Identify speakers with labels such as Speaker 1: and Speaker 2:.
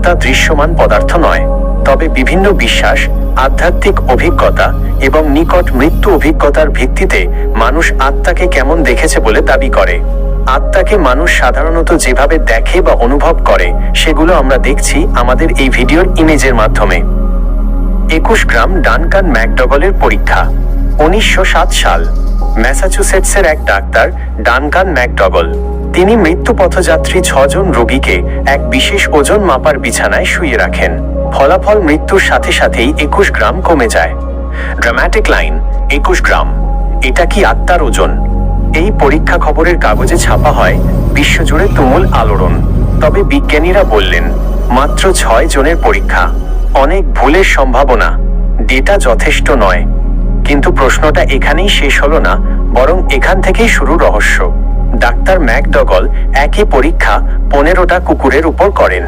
Speaker 1: আত্মা দৃশ্যমান পদার্থ নয়, তবে বিভিন্ন বিশ্বাস, আধ্যাত্মিক অভিজ্ঞতা এবং নিকট মৃত্যু অভিজ্ঞতার ভিত্তিতে মানুষ আত্মাকে কেমন দেখেছে বলে দাবি করে। আত্মাকে মানুষ সাধারণত যেভাবে দেখে বা অনুভব করে, সেগুলো আমরা দেখছি আমাদের এই ভিডিওর ইমেজের মাধ্যমে। একুশ গ্রাম ডানকান ম্যাকডগলের পরীক্ষা, উনিশশো সাত সাল। ম্যাসাচুসেটসের এক ডাক্তার, ডানকান ম্যাকডগল। তিনি মৃত্যু পথযাত্রী ছজন রোগীকে এক বিশেষ ওজন মাপার বিছানায় শুয়ে রাখেন। ফলাফল মৃত্যুর সাথে সাথেই একুশ গ্রাম কমে যায়। ড্রামাটিক লাইন একুশ গ্রাম। এটা কি আত্মার ওজন? এই পরীক্ষা খবরের কাগজে ছাপা হয় বিশ্বজুড়ে তুমুল আলোড়ন। তবে বিজ্ঞানীরা বললেন, মাত্র ছয় জনের পরীক্ষা। অনেক ভুলের সম্ভাবনা। ডেটা যথেষ্ট নয়। কিন্তু প্রশ্নটা এখানেই শেষ হলো না, বরং এখান থেকেই শুরু রহস্য। ডাক্তার ম্যাকডগল একই পরীক্ষা পনেরোটা কুকুরের উপর করেন।